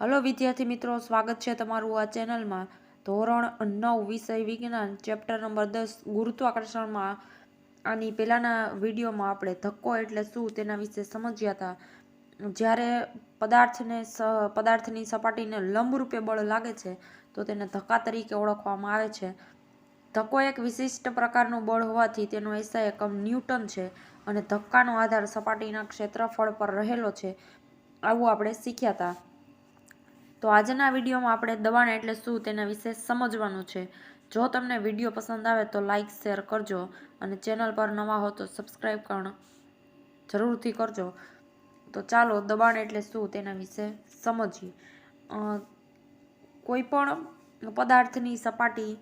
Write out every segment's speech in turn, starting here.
Hello વિદ્યાર્થી મિત્રો, સ્વાગત છે તમારું આ ચેનલમાં. ધોરણ નવ વિષય વિજ્ઞાન, ચેપ્ટર નંબર દસ, ગુરુત્વાકર્ષણમાં. આની પહેલાંના વિડીયોમાં આપણે ધક્કો એટલે શું તેના વિશે સમજ્યા હતા. જ્યારે પદાર્થને પદાર્થની સપાટીને લંબરૂપે બળ લાગે છે, તો તેને ધક્કા તરીકે ઓળખવામાં આવે છે. ધક્કો એક વિશિષ્ટ પ્રકારનું બળ હોવાથી તેનો એસા એકમ ન્યૂટન છે અને ધક્કાનો આધાર સપાટીના ક્ષેત્રફળ પર રહેલો છે. આવું આપણે શીખ્યા હતા. તો આજના વિડીયોમાં આપણે દબાણ એટલે શું તેના વિશે સમજવાનું છે. જો તમને વીડિયો પસંદ આવે તો લાઈક, શેર કરજો અને ચેનલ પર નવા હો તો સબસ્ક્રાઈબ પણ જરૂરથી કરજો. તો ચાલો દબાણ એટલે શું તેના વિશે સમજીએ. કોઈપણ કોઈ પણ પદાર્થની સપાટી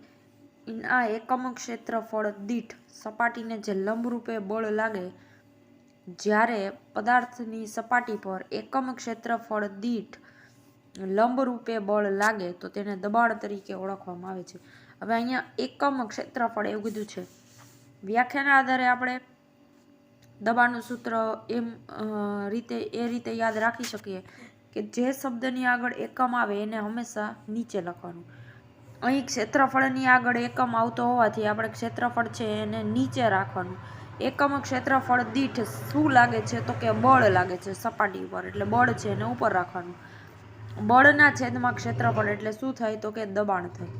આ એકમ ક્ષેત્રફળ દીઠ સપાટીને જે લંબરૂપે બળ લાગે, જ્યારે પદાર્થની સપાટી પર એકમ ક્ષેત્રફળ દીઠ લંબરૂપે બળ લાગે તો તેને દબાણ તરીકે ઓળખવામાં આવે છે. હવે અહીંયા એકમ ક્ષેત્રફળ એવું કીધું છે. વ્યાખ્યાના આધારે આપણે દબાણનું સૂત્ર એમ રીતે, એ રીતે યાદ રાખી શકીએ કે જે શબ્દની આગળ એકમ આવે એને હંમેશા નીચે લખવાનું. અહીં ક્ષેત્રફળની આગળ એકમ આવતો હોવાથી આપણે ક્ષેત્રફળ છે એને નીચે રાખવાનું. એકમ ક્ષેત્રફળ દીઠ શું લાગે છે તો કે બળ લાગે છે સપાટી ઉપર. એટલે બળ છે એને ઉપર રાખવાનું. બળના છેદમાં ક્ષેત્રફળ એટલે શું થાય તો કે દબાણ થાય.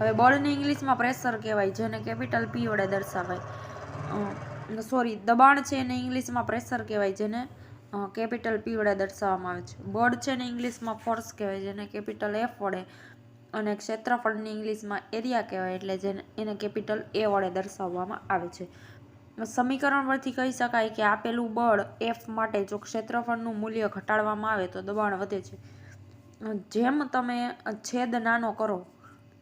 હવે બળને ઇંગ્લિશમાં પ્રેશર કહેવાય, જેને કેપિટલ પી વડે દર્શાવાય. સોરી દબાણ છે એને ઇંગ્લિશમાં પ્રેશર કહેવાય, જેને કેપિટલ પી વડે દર્શાવવામાં આવે છે. બળ છે ને ઇંગ્લિશમાં ફોર્સ કહેવાય, જેને કેપિટલ એફ વડે અને ક્ષેત્રફળની ઇંગ્લિશમાં એરિયા કહેવાય, એટલે જેને, એને કેપિટલ એ વડે દર્શાવવામાં આવે છે. સમીકરણ પરથી કહી શકાય કે આપેલું બળ એફ માટે જો ક્ષેત્રફળનું મૂલ્ય ઘટાડવામાં આવે તો દબાણ વધે છે. જેમ તમે છેદ નાનો કરો,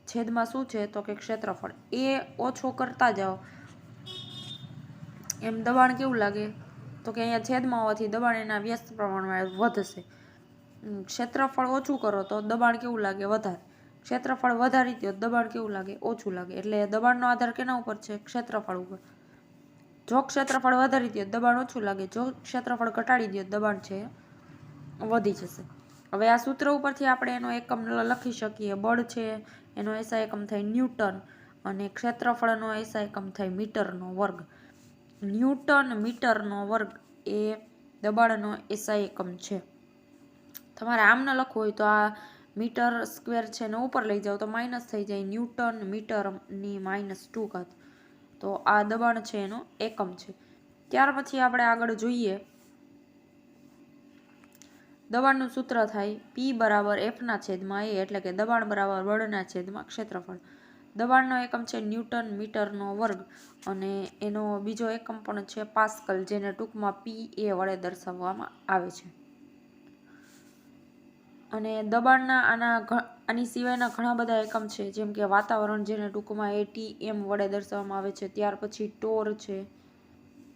છેદમાં શું છે? તો કે ક્ષેત્રફળ. એ ઓછો કરતા જાઓ. એમ દબાણ કેવું લાગે? તો કે અહીંયા છેદમાં હોવાથી દબાણ એના વ્યસ્ત પ્રમાણમાં વધશે. ક્ષેત્રફળ ઓછું કરો તો દબાણ કેવું લાગે? વધારે. ક્ષેત્રફળ વધારી દો દબાણ કેવું લાગે? ઓછું લાગે. એટલે દબાણનો આધાર કેના ઉપર છે? ક્ષેત્રફળ ઉપર. જો ક્ષેત્રફળ વધારી દો, દબાણ ઓછું લાગે. જો ક્ષેત્રફળ ઘટાડી દો, દબાણ છે, વધી જશે. હવે આ સૂત્ર ઉપરથી આપણે એનો એકમ લખી શકીએ. બળ છે, એનો એસા એકમ થાય ન્યૂટન અને ક્ષેત્રફળનો એસા એકમ થાય મીટરનો વર્ગ. ન્યૂટન મીટરનો વર્ગ એ દબાણનો એસા એકમ છે. તમારે આમ ન લખવું હોય તો આ મીટર સ્ક્વેર છે ને ઉપર લઈ જાઓ તો માઇનસ થઈ જાય. ન્યૂટન મીટરની માઇનસ ટુ ઘાત. તો આ દબાણ છે એનો એકમ છે. ત્યાર પછી આપણે આગળ જોઈએ. દબાણનું સૂત્ર થાય પી બરાબર એફના છેદમાં એ એટલે કે દબાણ બરાબર બળના છેદમાં ક્ષેત્રફળ. દબાણનો એકમ છે ન્યૂટન મીટરનો વર્ગ અને એનો બીજો એકમ પણ છે પાસ્કલ, જેને ટૂંકમાં પી એ વડે દર્શાવવામાં આવે છે. અને દબાણના આના આની સિવાયના ઘણા બધા એકમ છે, જેમ કે વાતાવરણ જેને ટૂંકમાં એટીએમ વડે દર્શાવવામાં આવે છે, ત્યાર પછી ટોર છે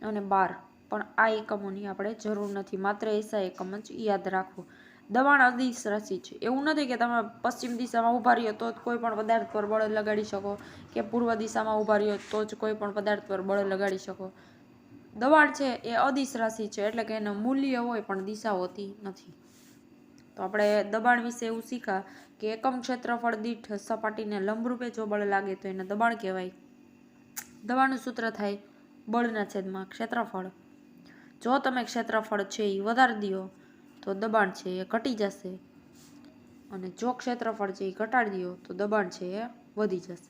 અને બાર. પણ આ એકમોની આપણે જરૂર નથી, માત્ર એસા એકમ જ યાદ રાખવું. દબાણ અદિશ રાશિ છે. એવું નથી કે તમે પશ્ચિમ દિશામાં ઊભા રહ્યો તો જ કોઈ પણ પદાર્થ પર બળ લગાડી શકો કે પૂર્વ દિશામાં ઊભા રહ્યો તો જ કોઈ પણ પદાર્થ પર બળ લગાડી શકો. દબાણ છે એ અદિશ રાશિ છે, એટલે કે એનું મૂલ્ય હોય પણ દિશા હોતી નથી. તો આપણે દબાણ વિશે એવું શીખા કે એકમ ક્ષેત્રફળ દીઠ સપાટીને લંબરૂપે જો બળ લાગે તો એને દબાણ કહેવાય. દબાણનું સૂત્ર થાય બળના છેદમાં ક્ષેત્રફળ. જો તમે ક્ષેત્રફળ છે એ વધારી દો, તો દબાણ છે એ ઘટી જશે. અને જો ક્ષેત્રફળ છે એ ઘટાડી દો, તો દબાણ છે એ વધી જશે.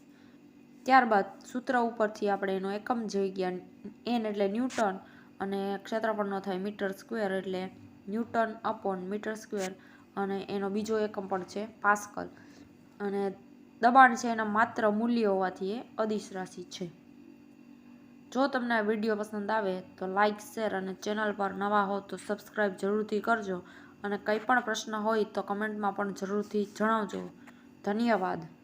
ત્યારબાદ સૂત્ર ઉપરથી આપણે એનો એકમ જોઈ ગયા એન એટલે ન્યૂટન અને ક્ષેત્રફળનો થાય મીટર સ્ક્વેર એટલે ન્યૂટન અપોન મીટર સ્ક્વેર અને એનો બીજો એકમ પણ છે પાસ્કલ. અને દબાણ છે એના માત્ર મૂલ્ય હોવાથી એ અદિશ રાશિ છે. જો તમને આ વીડિયો પસંદ આવે તો લાઇક શેર અને ચેનલ પર નવા હો તો સબસ્ક્રાઈબ જરૂરથી કરજો. અને કંઈ પણ પ્રશ્ન હોય તો કમેન્ટમાં પણ જરૂરથી જણાવજો. ધન્યવાદ.